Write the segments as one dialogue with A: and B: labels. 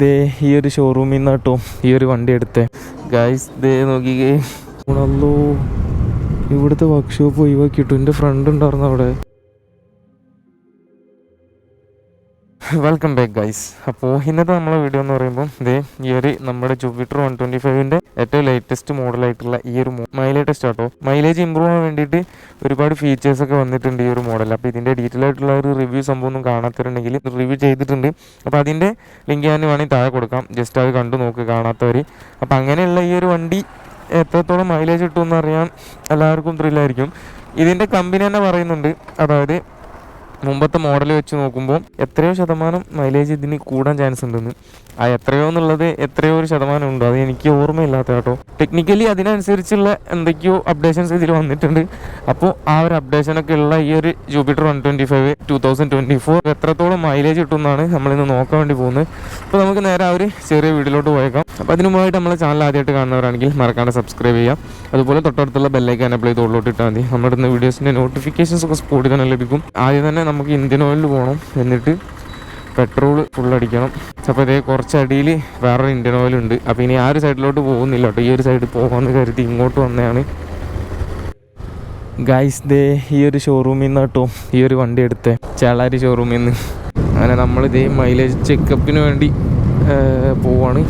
A: ദേ ഈ ഒരു ഷോറൂമിൽ നിന്ന് കേട്ടോ ഈ ഒരു വണ്ടി എടുത്തേ. ഗായ്സ് ദേ നോക്കിക്കേ ആണല്ലോ ഇവിടുത്തെ വർക്ക്ഷോപ്പ് ഒഴിവാക്കിയിട്ടു. എന്റെ ഫ്രണ്ട് ഉണ്ടായിരുന്നു അവിടെ. വെൽക്കം ബാക്ക് ഗൈസ് അപ്പോൾ ഇന്നത്തെ നമ്മളെ വീഡിയോ എന്ന് പറയുമ്പോൾ ദേ ഈ ഒരു നമ്മുടെ ജൂപ്പിറ്റർ വൺ ട്വന്റി ഫൈവിന്റെ ഏറ്റവും ലേറ്റസ്റ്റ് മോഡലായിട്ടുള്ള ഈ ഒരു മൈലേജ് ടെസ്റ്റ് മൈലേജ് ഇമ്പ്രൂവ് ആവാൻ വേണ്ടിയിട്ട് ഒരുപാട് ഫീച്ചേഴ്സൊക്കെ വന്നിട്ടുണ്ട് ഈ ഒരു മോഡൽ അപ്പോൾ ഇതിന്റെ ഡീറ്റെയിൽ ആയിട്ടുള്ള ഒരു റിവ്യൂ സംഭവം ഒന്നും കാണാത്തവരുണ്ടെങ്കിൽ റിവ്യൂ ചെയ്തിട്ടുണ്ട്. അപ്പോൾ അതിന്റെ ലിങ്ക് ഞാൻ വേണമെങ്കിൽ താഴെ കൊടുക്കാം. ജസ്റ്റ് അത് കണ്ടു നോക്ക് കാണാത്തവർ അപ്പോൾ അങ്ങനെയുള്ള ഈ ഒരു വണ്ടി എത്രത്തോളം മൈലേജ് കിട്ടുമെന്ന് അറിയാൻ എല്ലാവർക്കും ത്രില്ലായിരിക്കും ഇതിന്റെ കമ്പനി തന്നെ പറയുന്നുണ്ട്. അതായത് മുമ്പത്തെ മോഡൽ വെച്ച് നോക്കുമ്പോൾ എത്രയോ ശതമാനം മൈലേജ് ഇതിന് കൂടാൻ ചാൻസ് ഉണ്ടെന്ന്. ആ എത്രയോ എന്നുള്ളത് എത്രയോ ഒരു ശതമാനം ഉണ്ടോ. അത് എനിക്ക് ഓർമ്മയില്ലാത്ത കേട്ടോ. ടെക്നിക്കലി അതിനനുസരിച്ചുള്ള എന്തൊക്കെയോ അപ്ഡേഷൻസ് ഇതിൽ വന്നിട്ടുണ്ട്. അപ്പോൾ ആ ഒരു അപ്ഡേഷനൊക്കെ ഉള്ള ഈ ഒരു Jupiter one twenty five two thousand twenty four എത്രത്തോളം മൈലേജ് കിട്ടുമെന്നാണ് നമ്മളിന്ന് നോക്കാൻ വേണ്ടി പോകുന്നത്. അപ്പോൾ നമുക്ക് നേരെ ആ ഒരു ചെറിയ വീട്ടിലോട്ട് പോയേക്കാം. അപ്പോൾ അതിനു മുമ്പായിട്ട് നമ്മളെ ചാനൽ ആദ്യമായിട്ട് കാണുന്നവരാണെങ്കിൽ മറക്കാണ്ട് സബ്സ്ക്രൈബ് ചെയ്യാം അതുപോലെ തൊട്ടടുത്തുള്ള ബെല്ലൈക്കാൻ അപ്ലൈ ചെയ്ത് ഉള്ളോട്ട് ഇട്ടാൽ മതി. നമ്മുടെ വീഡിയോസിന്റെ നോട്ടിഫിക്കേഷൻസ് ഒക്കെ സ്പോട്ടിൽ തന്നെ ലഭിക്കും. ആദ്യം തന്നെ നമുക്ക് ഇന്ത്യൻ ഓയിലിൽ പോകണം. എന്നിട്ട് പെട്രോൾ ഫുൾ അടിക്കണം. അപ്പോൾ ഇതേ കുറച്ച് അടിയിൽ വേറൊരു ഇന്ത്യൻ ഉണ്ട്. അപ്പോൾ ഇനി ആ ഒരു സൈഡിലോട്ട് പോകുന്നില്ല കേട്ടോ. ഈ ഒരു സൈഡിൽ പോകാമെന്ന് കരുതി ഇങ്ങോട്ട് വന്നതാണ്. ഗൈസ് ദേ ഈ ഒരു ഷോറൂമിൽ നിന്ന് കേട്ടോ. ഈ ഒരു വണ്ടി എടുത്തേ. ചേളാരി ഷോറൂമിൽ നിന്ന് അങ്ങനെ നമ്മൾ മൈലേജ് ചെക്കപ്പിന് വേണ്ടി പോവാണ്.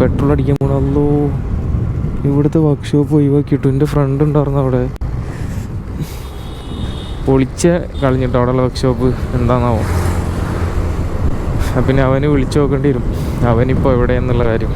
A: പെട്രോൾ അടിക്കാൻ പോകണല്ലോ ഇവിടുത്തെ വർക്ക്ഷോപ്പ് ഒഴിവാക്കിയിട്ടു. എന്റെ ഫ്രണ്ട് ഉണ്ടായിരുന്നു അവിടെ. പൊളിച്ച കളഞ്ഞിട്ട് അവിടെയുള്ള വർക്ക്ഷോപ്പ് എന്താണെന്നാവോ പിന്നെ അവന് വിളിച്ചു നോക്കേണ്ടി വരും. അവനിപ്പോൾ എവിടെയെന്നുള്ള കാര്യം.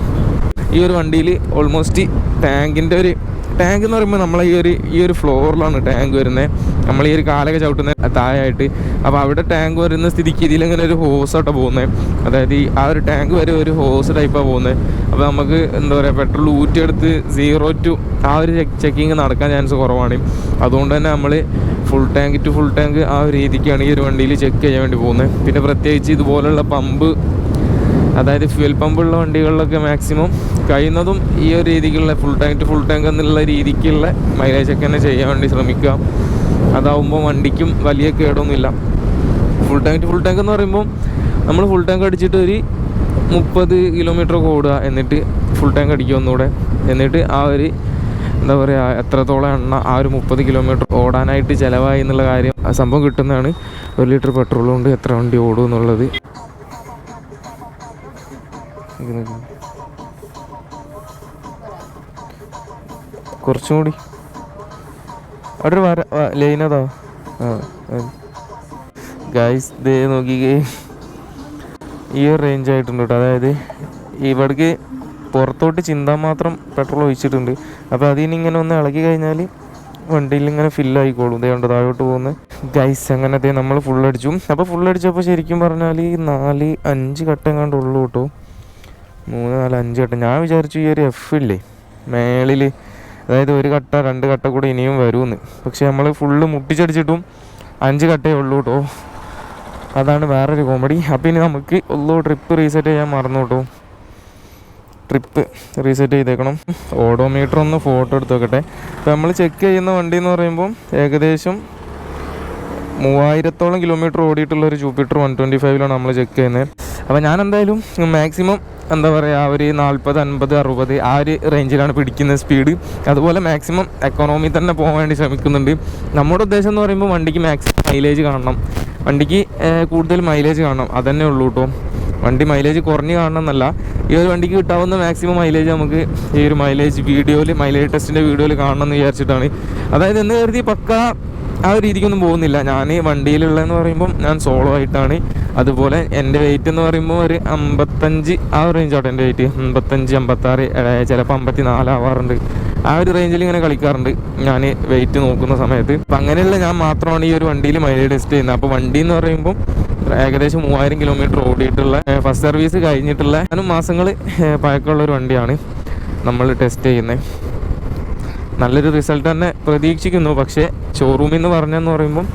A: ഈ ഒരു വണ്ടിയിൽ ഓൾമോസ്റ്റ് ടാങ്കിന്റെ ഒരു ടാങ്ക് എന്ന് പറയുമ്പോൾ നമ്മളെ ഈ ഒരു ഈ ഒരു ഫ്ലോറിലാണ് ടാങ്ക് വരുന്നത് നമ്മൾ ഈ ഒരു കാലൊക്കെ ചവിട്ടുന്ന താഴായിട്ട് അപ്പോൾ അവിടെ ടാങ്ക് വരുന്ന സ്ഥിതിക്ക് ഇതിലിങ്ങനെ ഒരു ഹോസാട്ടോ പോകുന്നത് അതായത് ഈ ആ ഒരു ടാങ്ക് വരെ ഒരു ഹോസ് ടൈപ്പാണ് പോകുന്നത് അപ്പോൾ നമുക്ക് എന്താ പറയുക പെട്രോൾ ഊറ്റിയെടുത്ത് സീറോ ടു ആ ഒരു ചെക്കിങ് നടക്കാൻ ചാൻസ് കുറവാണ്. അതുകൊണ്ട് തന്നെ നമ്മൾ full tank to full tank ആ ഒരു രീതിക്കാണ് ഈ ഒരു വണ്ടിയിൽ ചെക്ക് ചെയ്യാൻ വേണ്ടി പോകുന്നത്. പിന്നെ പ്രത്യേകിച്ച് ഇതുപോലുള്ള പമ്പ് അതായത് ഫ്യൂൽ പമ്പുള്ള വണ്ടികളിലൊക്കെ മാക്സിമം കഴിയുന്നതും ഈ ഒരു രീതിക്കുള്ള full tank to full tank എന്നുള്ള രീതിക്കുള്ള മൈലേജ് ഒക്കെ തന്നെ ചെയ്യാൻ വേണ്ടി ശ്രമിക്കുക. അതാവുമ്പോൾ വണ്ടിക്കും വലിയ കേടൊന്നുമില്ല. Full tank to full tank എന്ന് പറയുമ്പോൾ നമ്മൾ ഫുൾ ടാങ്ക് അടിച്ചിട്ട് ഒരു മുപ്പത് കിലോമീറ്റർ ഓടുക എന്നിട്ട് ഫുൾ ടാങ്ക് അടിക്കുക ഒന്നുകൂടെ. എന്നിട്ട് ആ ഒരു എന്താ പറയുക എത്രത്തോളം എണ്ണ ആ ഒരു മുപ്പത് കിലോമീറ്റർ ഓടാനായിട്ട് ചിലവായി എന്നുള്ള കാര്യം ആ സംഭവം കിട്ടുന്നതാണ്. ഒരു ലിറ്റർ പെട്രോൾ കൊണ്ട് എത്ര വണ്ടി ഓടും എന്നുള്ളത്. കുറച്ചും കൂടി. അവിടെ ഒരു വര ലൈൻ ആ ഗൈസ് ദേ നോക്കിക്കേ ഈ ഒരു റേഞ്ച് ആയിട്ടുണ്ട് കേട്ടോ. അതായത് ഇവിടേക്ക് പുറത്തോട്ട് ചിന്താൻ മാത്രം പെട്രോൾ ഒഴിച്ചിട്ടുണ്ട്. അപ്പോൾ അതിനിങ്ങനെ ഒന്ന് ഇളകി കഴിഞ്ഞാൽ വണ്ടിയിൽ ഇങ്ങനെ ഫില്ലായിക്കോളും ഇതേ ഉണ്ട് താഴോട്ട് പോകുന്നത്. ഗൈസ് അങ്ങനത്തെ നമ്മൾ ഫുൾ അടിച്ചു. അപ്പോൾ ഫുൾ അടിച്ചപ്പോൾ ശരിക്കും പറഞ്ഞാൽ നാല് അഞ്ച് ഘട്ടം എങ്ങാണ്ട് ഉള്ളു കേട്ടോ. മൂന്ന് നാല് അഞ്ച് ഘട്ടം. ഞാൻ വിചാരിച്ചു ഈ ഒരു എഫ് ഇല്ലേ? മേളിൽ അതായത് ഒരു കട്ട രണ്ട് കട്ട കൂടെ ഇനിയും വരുമെന്ന്. പക്ഷേ നമ്മൾ ഫുള്ള് മുട്ടിച്ചടിച്ചിട്ടും അഞ്ച് കട്ടേ ഉള്ളൂ കേട്ടോ. അതാണ് വേറൊരു കോമഡി അപ്പം ഇനി നമുക്ക് ഒന്നും ട്രിപ്പ് റീസെറ്റ് ചെയ്യാൻ മറന്നു കേട്ടോ. ട്രിപ്പ് റീസെറ്റ് ചെയ്തേക്കണം. ഓഡോമീറ്റർ ഒന്ന് ഫോട്ടോ എടുത്ത് വെക്കട്ടെ ഇപ്പം നമ്മൾ ചെക്ക് ചെയ്യുന്ന വണ്ടി എന്ന് പറയുമ്പോൾ ഏകദേശം മൂവായിരത്തോളം കിലോമീറ്റർ ഓടിയിട്ടുള്ള ഒരു ജൂപ്പിറ്റർ വൺ ട്വന്റി ഫൈവിലാണ് നമ്മൾ ചെക്ക് ചെയ്യുന്നത് അപ്പോൾ ഞാൻ എന്തായാലും മാക്സിമം എന്താ പറയുക ഒരു നാൽപ്പത് അൻപത് അറുപത് ആ ഒരു റേഞ്ചിലാണ് പിടിക്കുന്ന സ്പീഡ്. അതുപോലെ മാക്സിമം എക്കോണമി തന്നെ പോകാൻ വേണ്ടി ശ്രമിക്കുന്നുണ്ട്. നമ്മുടെ ഉദ്ദേശം എന്ന് പറയുമ്പോൾ വണ്ടിക്ക് മാക്സിമം മൈലേജ് കാണണം. വണ്ടിക്ക് കൂടുതൽ മൈലേജ് കാണണം. അതന്നെ ഉള്ളൂ കേട്ടോ വണ്ടി മൈലേജ് കുറഞ്ഞ് കാണണം എന്നല്ല ഈ ഒരു വണ്ടിക്ക് കിട്ടാവുന്ന മാക്സിമം മൈലേജ് നമുക്ക് ഈ ഒരു മൈലേജ് വീഡിയോയിൽ മൈലേജ് ടെസ്റ്റിന്റെ വീഡിയോയിൽ കാണണം എന്ന് വിചാരിച്ചിട്ടാണ്. അതായത് എന്ന് കരുതി പക്ക ആ ഒരു രീതിക്കൊന്നും പോകുന്നില്ല. ഞാൻ വണ്ടിയിലുള്ളതെന്ന് പറയുമ്പം ഞാൻ സോളോ ആയിട്ടാണ്. അതുപോലെ എന്റെ വെയിറ്റ് എന്ന് പറയുമ്പോൾ ഒരു അമ്പത്തഞ്ച് ആ ഒരു റേഞ്ച് ആട്ടോ എന്റെ വെയിറ്റ് അമ്പത്തഞ്ച് അമ്പത്താറ് ചിലപ്പോൾ അമ്പത്തി നാലാവാറുണ്ട് ആ ഒരു റേഞ്ചിൽ ഇങ്ങനെ കളിക്കാറുണ്ട്. ഞാൻ വെയിറ്റ് നോക്കുന്ന സമയത്ത്. അപ്പം അങ്ങനെയുള്ള ഞാൻ മാത്രമാണ് ഈ ഒരു വണ്ടിയിൽ മൈലേജ് ടെസ്റ്റ് ചെയ്യുന്നത്. അപ്പോൾ വണ്ടി എന്ന് പറയുമ്പോൾ ഏകദേശം മൂവായിരം കിലോമീറ്റർ ഓടിയിട്ടുള്ള ഫസ്റ്റ് സർവീസ് കഴിഞ്ഞിട്ടുള്ള ഞാനും മാസങ്ങൾ പഴക്കമുള്ള ഒരു വണ്ടിയാണ് നമ്മൾ ടെസ്റ്റ് ചെയ്യുന്നത്. നല്ലൊരു റിസൾട്ട് തന്നെ പ്രതീക്ഷിക്കുന്നു. പക്ഷേ ഷോറൂമിൽ നിന്ന് പറഞ്ഞെന്ന് പറയുമ്പം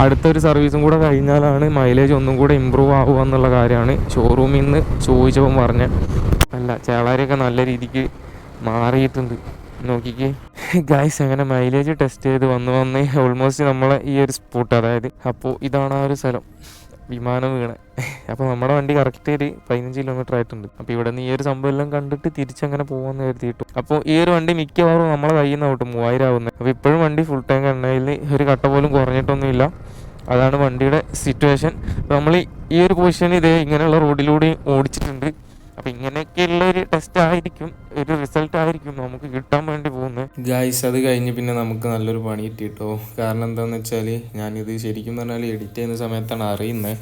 A: അടുത്തൊരു സർവീസും കൂടെ കഴിഞ്ഞാലാണ് മൈലേജ് ഒന്നും കൂടെ ഇമ്പ്രൂവ് ആവുക എന്നുള്ള കാര്യമാണ്. ഷോറൂമിൽ നിന്ന് ചോദിച്ചപ്പം പറഞ്ഞ അല്ല ചേളാരിയൊക്കെ നല്ല രീതിക്ക് മാറിയിട്ടുണ്ട്. നോക്കിക്കേ. ഗായ്സ് അങ്ങനെ മൈലേജ് ടെസ്റ്റ് ചെയ്ത് വന്ന് വന്ന് ഓൾമോസ്റ്റ് നമ്മളെ ഈ ഒരു സ്പോട്ട് അതായത് അപ്പോൾ ഇതാണ് ആ ഒരു സ്ഥലം. വിമാനം വീണ്. അപ്പോൾ നമ്മുടെ വണ്ടി കറക്റ്റ് ഒരു പതിനഞ്ച് കിലോമീറ്റർ ആയിട്ടുണ്ട്. അപ്പോൾ ഇവിടെ നിന്ന് ഈ ഒരു സംഭവം എല്ലാം കണ്ടിട്ട് തിരിച്ചങ്ങനെ പോകാമെന്ന് കരുതിയിട്ടു. അപ്പോൾ ഈ ഒരു വണ്ടി മിക്കവാറും നമ്മളെ കയ്യിൽ നിന്ന് ഔട്ട് മൂവായിരം ആവുന്നത് അപ്പോൾ ഇപ്പോഴും വണ്ടി ഫുൾ ടാങ്ക് എണ്ണയിൽ ഒരു കട്ട പോലും കുറഞ്ഞിട്ടൊന്നുമില്ല. അതാണ് വണ്ടിയുടെ സിറ്റുവേഷൻ നമ്മൾ ഈ ഒരു പൊസിഷനിൽ ഇതേ ഇങ്ങനെയുള്ള റോഡിലൂടെ ഓടിച്ചിട്ടുണ്ട്. അപ്പോൾ ഇങ്ങനെയൊക്കെയുള്ള ഒരു ടെസ്റ്റ് ആയിരിക്കും ഒരു റിസൾട്ട് ആയിരിക്കും നമുക്ക് കിട്ടാൻ വേണ്ടി പോകുന്നത്. ഗായ്സ് അത് കഴിഞ്ഞ് പിന്നെ നമുക്ക് നല്ലൊരു പണി കിട്ടി കേട്ടോ കാരണം എന്താണെന്ന് വെച്ചാൽ ഞാനിത് ശരിക്കും പറഞ്ഞാൽ എഡിറ്റ് ചെയ്യുന്ന സമയത്താണ് അറിയുന്നത്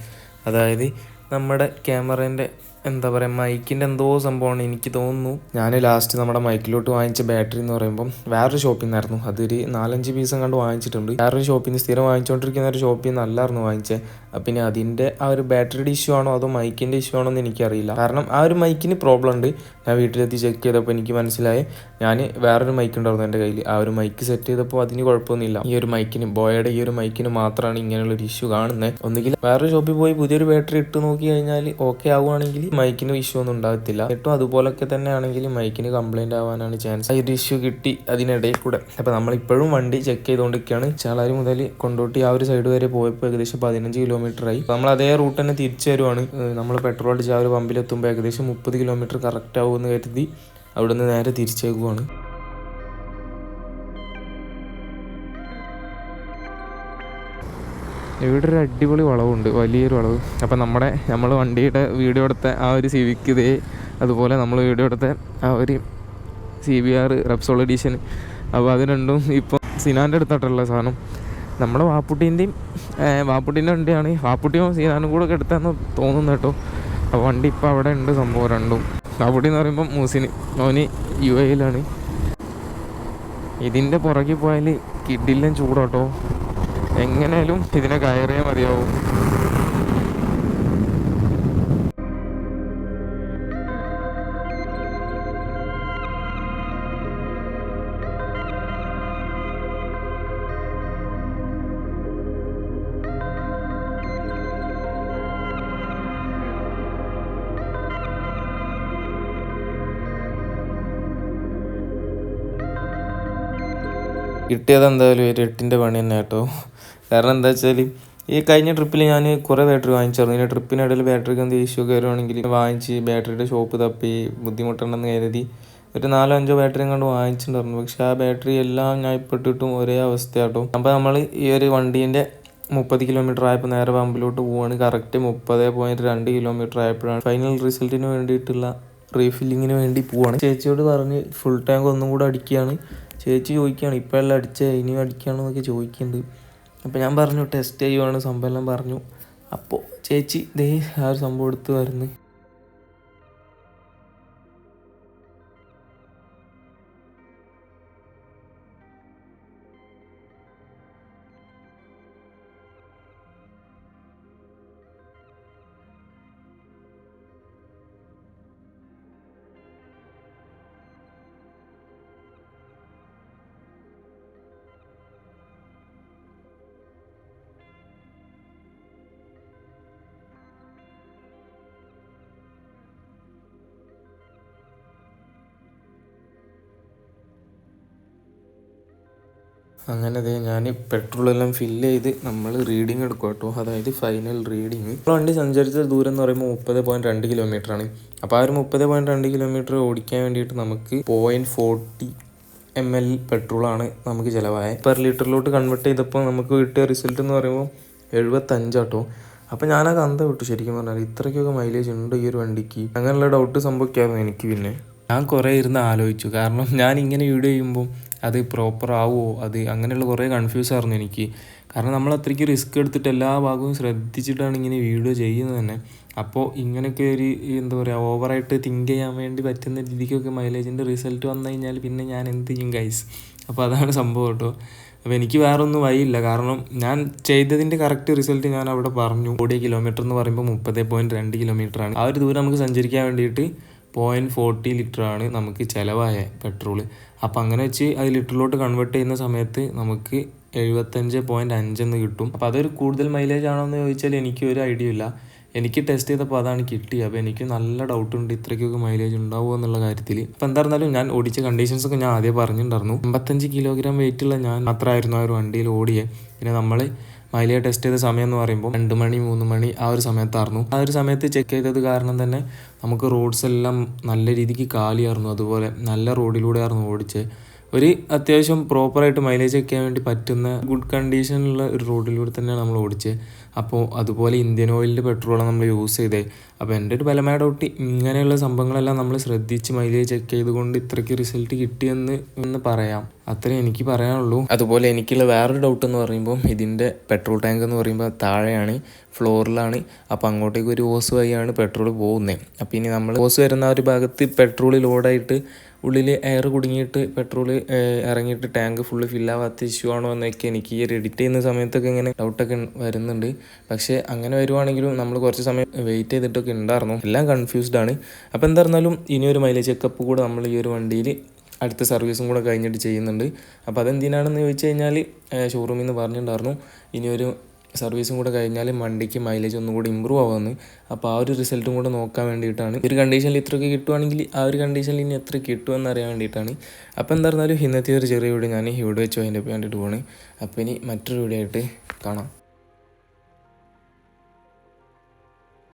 A: അതായത് നമ്മുടെ ക്യാമറേന്റെ എന്താ പറയുക മൈക്കിന്റെ എന്തോ സംഭവമാണ് എനിക്ക് തോന്നുന്നു. ഞാൻ ലാസ്റ്റ് നമ്മുടെ മൈക്കിലോട്ട് വാങ്ങിച്ച ബാറ്ററി എന്ന് പറയുമ്പം വേറൊരു ഷോപ്പിൽ നിന്നായിരുന്നു അതൊരു നാലഞ്ച് പീസും കണ്ട് വാങ്ങിച്ചിട്ടുണ്ട്. വേറൊരു ഷോപ്പിൽ നിന്ന് സ്ഥിരം വാങ്ങിച്ചുകൊണ്ടിരിക്കുന്ന ഒരു ഷോപ്പിൽ നിന്നല്ലായിരുന്നു വാങ്ങിച്ചത് പിന്നെ അതിന്റെ ആ ഒരു ബാറ്ററിയുടെ ഇഷ്യൂ ആണോ അതോ മൈക്കിന്റെ ഇഷ്യൂ ആണോ എന്ന് എനിക്കറിയില്ല. കാരണം ആ ഒരു മൈക്കിന് പ്രോബ്ലം ഉണ്ട്. ഞാൻ വീട്ടിലെത്തി ചെക്ക് ചെയ്തപ്പോൾ എനിക്ക് മനസ്സിലായി. ഞാൻ വേറൊരു മൈക്ക് ഉണ്ടായിരുന്നു എന്റെ കയ്യിൽ ആ ഒരു മൈക്ക് സെറ്റ് ചെയ്തപ്പോൾ അതിന് കുഴപ്പമൊന്നുമില്ല. ഈ ഒരു മൈക്കിന് ബോയയുടെ ഈ ഒരു മൈക്കിന് മാത്രമാണ് ഇങ്ങനെയുള്ള ഒരു ഇഷ്യൂ കാണുന്നത് ഒന്നുകിൽ വേറൊരു ഷോപ്പിൽ പോയി പുതിയൊരു ബാറ്ററി ഇട്ട് നോക്കി കഴിഞ്ഞാൽ ഓക്കെ ആവുകയാണെങ്കിൽ മൈക്കിന് ഇഷ്യൂ ഒന്നും ഉണ്ടാകത്തില്ല. ഏറ്റവും അതുപോലൊക്കെ തന്നെ ആണെങ്കിൽ മൈക്കിന് കംപ്ലൈന്റ് ആവാനാണ് ചാൻസ് ഒരു ഇഷ്യൂ കിട്ടി അതിനിടയിൽ കൂടെ. അപ്പോൾ നമ്മൾ ഇപ്പോഴും വണ്ടി ചെക്ക് ചെയ്തുകൊണ്ടിരിക്കുകയാണ് ചാളാരി മുതൽ കൊണ്ടോട്ടി ആ ഒരു സൈഡ് വരെ പോയപ്പോൾ ഏകദേശം പതിനഞ്ച് കിലോമീറ്റർ ആയി. നമ്മൾ അതേ റൂട്ട് തന്നെ തിരിച്ചു വരുവാണ്. നമ്മൾ പെട്രോൾ അടിച്ച് ആ ഒരു പമ്പിലെത്തുമ്പോൾ ഏകദേശം മുപ്പത് കിലോമീറ്റർ കറക്റ്റ് ആവുമെന്ന് കരുതി അവിടെ നിന്ന് നേരെ തിരിച്ചേക്കുവാണ്. ഇവിടെ ഒരു അടിപൊളി വളവുണ്ട് വലിയൊരു വളവ്. അപ്പം നമ്മുടെ നമ്മൾ വണ്ടിയുടെ വീഡിയോ എടുത്ത ആ ഒരു സിവിക്ക് ഇതേ അതുപോലെ നമ്മൾ വീഡിയോ എടുത്ത ആ ഒരു C B R Repsol edition അപ്പോൾ അത് രണ്ടും ഇപ്പം സിനാന്റെ അടുത്തായിട്ടുള്ള സാധനം. നമ്മുടെ വാപ്പുട്ടീന്റെയും വാപ്പുട്ടീന്റെ വണ്ടിയാണ്. വാപ്പുട്ടിയും സിനാനും കൂടെ ഒക്കെ എടുത്താന്ന് തോന്നുന്നു കേട്ടോ. അപ്പോൾ വണ്ടി ഇപ്പോൾ അവിടെ ഉണ്ട് സംഭവം രണ്ടും. വാപ്പുട്ടി എന്ന് പറയുമ്പം മൂസിന് മോന് യു എയിലാണ് ഇതിന്റെ പുറകിൽ പോയാൽ കിഡിലും ചൂടോട്ടോ. എങ്ങനെയാലും ഇതിനെ കയറിയാൽ മതിയാവും. കിട്ടിയത് എന്തായാലും ഒരു എട്ടിന്റെ പണി തന്നെ കേട്ടോ. കാരണം എന്താ വെച്ചാൽ ഈ കഴിഞ്ഞ ട്രിപ്പിൽ ഞാൻ കുറേ ബാറ്ററി വാങ്ങിച്ചായിരുന്നു ഇതിന്റെ ട്രിപ്പിനിടയിൽ ബാറ്ററിക്ക് എന്ത് ഇഷ്യൂ കയറുവാണെങ്കിൽ വാങ്ങിച്ച് ബാറ്ററിയുടെ ഷോപ്പ് തപ്പി ബുദ്ധിമുട്ടുണ്ടെന്ന് കരുതി ഒരു നാലോ അഞ്ചോ ബാറ്ററി കണ്ട് വാങ്ങിച്ചിട്ടുണ്ടായിരുന്നു. പക്ഷെ ആ ബാറ്ററി എല്ലാം ഞാൻ ഇപ്പോട്ടിട്ടും ഒരേ അവസ്ഥയാട്ടോ. അപ്പോൾ നമ്മൾ ഈ ഒരു വണ്ടീന്റെ മുപ്പത് കിലോമീറ്റർ ആയപ്പോൾ നേരെ പമ്പിലോട്ട് പോവാണ്. കറക്റ്റ് മുപ്പത് പോയിന്റ് രണ്ട് കിലോമീറ്റർ ആയപ്പോഴാണ് ഫൈനൽ റിസൾട്ടിന് വേണ്ടിയിട്ടുള്ള റീഫില്ലിങ്ങിന് വേണ്ടി പോവാണ്. ചേച്ചിയോട് പറഞ്ഞ് ഫുൾ ടാങ്ക് ഒന്നും കൂടെ അടിക്കുകയാണ്. ചേച്ചി ചോദിക്കുകയാണ് അടിച്ചേ? ഇനിയും അടിക്കുകയാണെന്നൊക്കെ ചോദിക്കുന്നുണ്ട്. അപ്പോൾ ഞാൻ പറഞ്ഞു ടെസ്റ്റ് ചെയ്യുവാണ്. സംഭവം എല്ലാം പറഞ്ഞു. അപ്പോൾ ചേച്ചി ദേ ആ ഒരു സംഭവം എടുത്ത് വരുന്നു. അങ്ങനെ ദേ ഞാൻ പെട്രോളെല്ലാം ഫില്ല് ചെയ്ത് നമ്മൾ റീഡിങ് എടുക്കും കേട്ടോ അതായത് ഫൈനൽ റീഡിങ് വണ്ടി സഞ്ചരിച്ച ദൂരം എന്ന് പറയുമ്പോൾ മുപ്പത് പോയിന്റ് രണ്ട് കിലോമീറ്റർ ആണ്. അപ്പോൾ ആ ഒരു മുപ്പത് പോയിന്റ് രണ്ട് കിലോമീറ്റർ ഓടിക്കാൻ വേണ്ടിയിട്ട് നമുക്ക് പോയിന്റ് ഫോർട്ടി എം എൽ പെട്രോളാണ് നമുക്ക് ചിലവായത് പെർ ലിറ്ററിലോട്ട് കൺവേർട്ട് ചെയ്തപ്പോൾ നമുക്ക് കിട്ടിയ റിസൾട്ട് എന്ന് പറയുമ്പോൾ എഴുപത്തഞ്ചാട്ടോ. അപ്പോൾ ഞാനത് കന്ത വിട്ടു ശരിക്കും പറഞ്ഞാൽ ഇത്രയ്ക്കൊക്കെ മൈലേജ് ഉണ്ട് ഈ ഒരു വണ്ടിക്ക്. അങ്ങനെയുള്ള ഡൗട്ട് സംഭവിക്കായിരുന്നു എനിക്ക് പിന്നെ. ഞാൻ കുറേ ഇരുന്ന് ആലോചിച്ചു. കാരണം ഞാൻ ഇങ്ങനെ വീഡിയോ ചെയ്യുമ്പോൾ അത് പ്രോപ്പർ ആവുമോ അത് അങ്ങനെയുള്ള കുറേ കൺഫ്യൂസ് ആയിരുന്നു എനിക്ക്. കാരണം നമ്മൾ അത്രയ്ക്ക് റിസ്ക് എടുത്തിട്ട് എല്ലാ ഭാഗവും ശ്രദ്ധിച്ചിട്ടാണ് ഇങ്ങനെ വീഡിയോ ചെയ്യുന്നത് തന്നെ. അപ്പോൾ ഇങ്ങനെയൊക്കെ ഒരു എന്താ പറയുക ഓവറായിട്ട് തിങ്ക് ചെയ്യാൻ വേണ്ടി പറ്റുന്ന രീതിക്കൊക്കെ മൈലേജിന്റെ റിസൾട്ട് വന്നു കഴിഞ്ഞാൽ പിന്നെ ഞാൻ എന്ത് ചെയ്യും ഗൈസ് അപ്പോൾ അതാണ് സംഭവം കേട്ടോ. അപ്പോൾ എനിക്ക് വേറെ ഒന്നും വഴിയില്ല. കാരണം ഞാൻ ചെയ്തതിന്റെ കറക്റ്റ് റിസൾട്ട് ഞാൻ അവിടെ പറഞ്ഞു. ഓടിയ കിലോമീറ്റർ എന്ന് പറയുമ്പോൾ മുപ്പത് പോയിന്റ് രണ്ട് കിലോമീറ്ററാണ് ആ ഒരു ദൂരം നമുക്ക് സഞ്ചരിക്കാൻ വേണ്ടിയിട്ട് പോയിന്റ് ഫോർട്ടി ലിറ്റർ ആണ് നമുക്ക് ചിലവായ പെട്രോൾ അപ്പോൾ അങ്ങനെ വെച്ച് അത് ലിറ്ററിലോട്ട് കൺവേർട്ട് ചെയ്യുന്ന സമയത്ത് നമുക്ക് എഴുപത്തഞ്ച് പോയിന്റ് അഞ്ചെന്ന് കിട്ടും. അപ്പോൾ അതൊരു കൂടുതൽ മൈലേജ് ആണോ എന്ന് ചോദിച്ചാൽ എനിക്ക് ഒരു ഐഡിയ ഇല്ല. എനിക്ക് ടെസ്റ്റ് ചെയ്തപ്പോൾ അതാണ് കിട്ടിയത് അപ്പോൾ എനിക്ക് നല്ല ഡൗട്ട് ഉണ്ട് ഇത്രയ്ക്കൊക്കെ മൈലേജ് ഉണ്ടാവുമോ എന്നുള്ള കാര്യത്തിൽ. അപ്പോൾ എന്തായിരുന്നാലും ഞാൻ ഓടിച്ച കണ്ടീഷൻസ് ഒക്കെ ഞാൻ ആദ്യം പറഞ്ഞിട്ടുണ്ടായിരുന്നു. അമ്പത്തഞ്ച് കിലോഗ്രാം വെയിറ്റുള്ള ഞാൻ മാത്രമായിരുന്നു ആ ഒരു വണ്ടിയിൽ ഓടിയത് പിന്നെ നമ്മൾ മൈലേജ് ടെസ്റ്റ് ചെയ്ത സമയം എന്ന് പറയുമ്പോൾ രണ്ട് മണി മൂന്ന് മണി ആ ഒരു സമയത്തായിരുന്നു ആ ഒരു സമയത്ത് ചെക്ക് ചെയ്തത് കാരണം തന്നെ നമുക്ക് റോഡ്സ് എല്ലാം നല്ല രീതിക്ക് കാലിയായിരുന്നു. അതുപോലെ നല്ല റോഡിലൂടെ ആയിരുന്നു ഓടിച്ചത്. ഒരു അത്യാവശ്യം പ്രോപ്പറായിട്ട് മൈലേജ് വെക്കാൻ വേണ്ടി പറ്റുന്ന ഗുഡ് കണ്ടീഷനിലുള്ള ഒരു റോഡിലൂടെ തന്നെയാണ് നമ്മൾ ഓടിച്ചത്. അപ്പോൾ അതുപോലെ ഇന്ത്യൻ ഓയിലിന്റെ പെട്രോളാണ് നമ്മൾ യൂസ് ചെയ്തത് അപ്പോൾ എന്റെ ഒരു ബലമായ ഡൗട്ട് ഇങ്ങനെയുള്ള സംഭവങ്ങളെല്ലാം നമ്മൾ ശ്രദ്ധിച്ച് മൈലേജ് ചെക്ക് ചെയ്തുകൊണ്ട് ഇത്രയ്ക്ക് റിസൾട്ട് കിട്ടിയെന്ന് എന്ന് പറയാം. അത്രേ എനിക്ക് പറയാനുള്ളൂ. അതുപോലെ എനിക്കുള്ള വേറൊരു ഡൗട്ട് എന്ന് പറയുമ്പോൾ ഇതിന്റെ പെട്രോൾ ടാങ്ക് എന്ന് പറയുമ്പോൾ താഴെയാണ് ഫ്ലോറിലാണ് അപ്പോൾ അങ്ങോട്ടേക്ക് ഒരു ഓസ് വഴിയാണ് പെട്രോൾ പോകുന്നത്. അപ്പോൾ ഇനി നമ്മൾ ഓസ് വരുന്ന ആ ഒരു ഭാഗത്ത് പെട്രോൾ ലോഡായിട്ട് ഉള്ളിൽ എയർ കുടുങ്ങിയിട്ട് പെട്രോൾ ഇറങ്ങിയിട്ട് ടാങ്ക് ഫുള്ള് ഫില്ലാവാത്ത ഇഷ്യൂ ആണോ എന്നൊക്കെ എനിക്ക് ഈ എഡിറ്റ് ചെയ്യുന്ന സമയത്തൊക്കെ ഇങ്ങനെ ഡൗട്ടൊക്കെ വരുന്നുണ്ട്. പക്ഷേ അങ്ങനെ വരുവാണെങ്കിലും നമ്മൾ കുറച്ച് സമയം വെയിറ്റ് ചെയ്തിട്ടൊക്കെ ഉണ്ടായിരുന്നു എല്ലാം കൺഫ്യൂസ്ഡ് ആണ്. അപ്പോൾ എന്തായിരുന്നാലും ഒരു മൈലേജ് ചെക്കപ്പ് കൂടെ നമ്മൾ ഈ ഒരു വണ്ടിയിൽ അടുത്ത സർവീസും കൂടെ കഴിഞ്ഞിട്ട് ചെയ്യുന്നുണ്ട്. അപ്പോൾ അതെന്തിനാണെന്ന് ചോദിച്ചു കഴിഞ്ഞാൽ ഷോറൂമിൽ നിന്ന് പറഞ്ഞിട്ടുണ്ടായിരുന്നു ഇനിയൊരു സർവീസും കൂടെ കഴിഞ്ഞാൽ വണ്ടിക്ക് മൈലേജ് ഒന്നും കൂടി ഇമ്പ്രൂവ് ആവുമെന്ന്. അപ്പോൾ ആ ഒരു റിസൾട്ടും കൂടെ നോക്കാൻ വേണ്ടിയിട്ടാണ്. ഒരു കണ്ടീഷനിൽ ഇത്രയൊക്കെ കിട്ടുവാണെങ്കിൽ ആ ഒരു കണ്ടീഷനിൽ ഇനി എത്ര കിട്ടുമെന്ന് അറിയാൻ വേണ്ടിയിട്ടാണ്. അപ്പോൾ എന്തായിരുന്നാലും ഇന്നത്തെ ഒരു ചെറിയ വീഡിയോ ഞാൻ ഇവിടെ വെച്ച് അതിന്റെ വേണ്ടിയിട്ട് പോകണേ അപ്പോൾ ഇനി മറ്റൊരു വീഡിയോ ആയിട്ട് കാണാം.